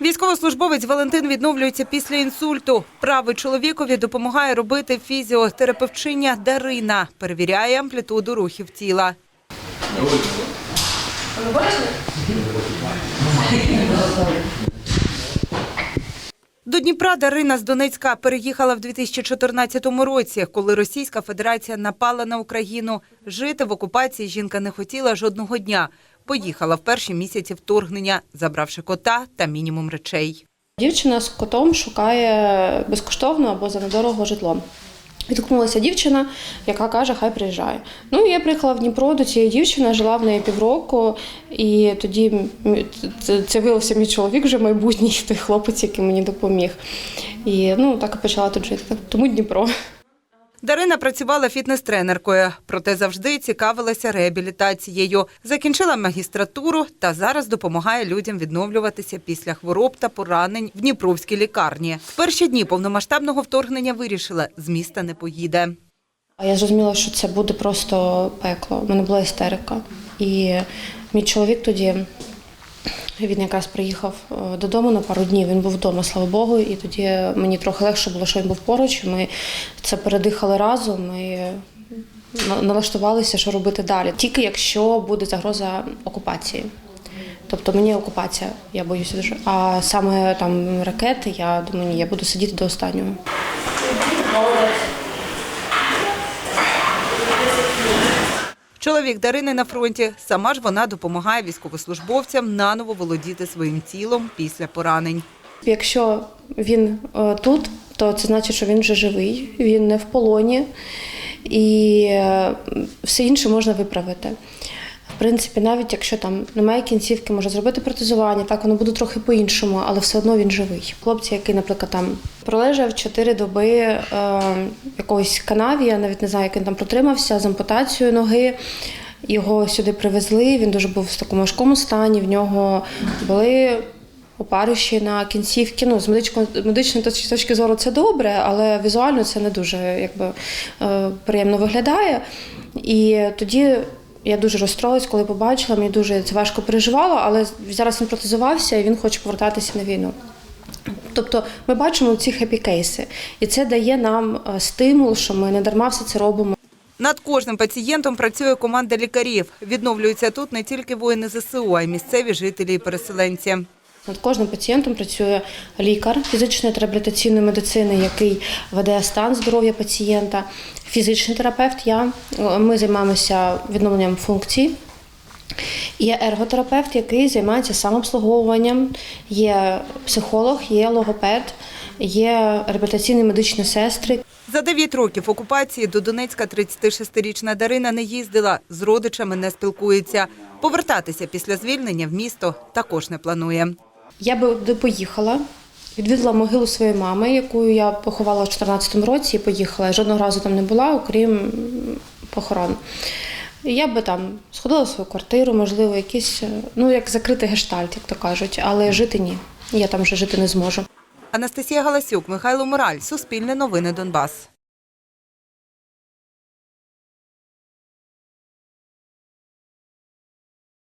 Військовослужбовець Валентин відновлюється після інсульту. Правий чоловікові допомагає робити фізіотерапевтчиня Дарина. Перевіряє амплітуду рухів тіла. До Дніпра Дарина з Донецька переїхала в 2014 році, коли Російська Федерація напала на Україну. Жити в окупації жінка не хотіла жодного дня. Поїхала в перші місяці вторгнення, забравши кота та мінімум речей. Дівчина з котом шукає безкоштовно або за недорого житло. Відгукнулася дівчина, яка каже, хай приїжджає. Ну, я приїхала в Дніпро до цієї дівчини, жила в неї півроку, і тоді це, виявився мій чоловік вже майбутній, той хлопець, який мені допоміг. І ну, так і почала тут жити. Тому Дніпро. Дарина працювала фітнес-тренеркою, проте завжди цікавилася реабілітацією. Закінчила магістратуру та зараз допомагає людям відновлюватися після хвороб та поранень в Дніпровській лікарні. В перші дні повномасштабного вторгнення вирішила, з міста не поїде. А я зрозуміла, що це буде просто пекло. У мене була істерика. І мій чоловік тоді він якраз приїхав е, додому на пару днів. Він був вдома, слава Богу, і тоді мені трохи легше було, що він був поруч. Ми це передихали разом і налаштувалися, що робити далі. Тільки якщо буде загроза окупації. Тобто мені окупація, я боюся дуже. А саме там ракети, я думаю, ні, я буду сидіти до останнього. Чоловік Дарини на фронті. Сама ж вона допомагає військовослужбовцям наново володіти своїм тілом після поранень. Якщо він е, тут, то це значить, що він вже живий, він не в полоні, і е, все інше можна виправити. Принципі, навіть якщо там немає кінцівки, може зробити протезування, так воно буде трохи по-іншому, але все одно він живий. Хлопці, який, наприклад, там пролежав 4 доби е, в якоїсь канаві, я навіть не знаю, як він там протримався з ампутацією ноги. Його сюди привезли. Він дуже був в такому важкому стані. В нього були опариші на кінцівки. Ну, з медичної, медичної точки зору це добре, але візуально це не дуже якби, е, приємно виглядає. І тоді я дуже розстроїлась, коли побачила, мені дуже це важко переживала, але зараз він протезувався і він хоче повертатися на війну. Тобто ми бачимо ці хеппі-кейси, і це дає нам е, стимул, що ми не дарма все це робимо. Над кожним пацієнтом працює команда лікарів. Відновлюються тут не тільки воїни ЗСУ, а й місцеві жителі і переселенці. Над кожним пацієнтом працює лікар фізичної та реабілітаційної медицини, який веде стан здоров'я пацієнта, фізичний терапевт. Я ми займаємося відновленням функцій. Є ерготерапевт, який займається самообслуговуванням, є психолог, є логопед, є реабілітаційні медичні сестри. За 9 років окупації до Донецька 36-річна Дарина не їздила, з родичами не спілкується. Повертатися після звільнення в місто також не планує. Я би поїхала, відвідала могилу своєї мами, яку я поховала в 2014 році і поїхала. Я жодного разу там не була, окрім похорон. Я би там сходила в свою квартиру, можливо, якісь, е, ну як закритий гештальт, як то кажуть, але жити ні. Я там вже жити не зможу. Анастасія Галасюк, Михайло Мораль, Суспільне новини Донбас.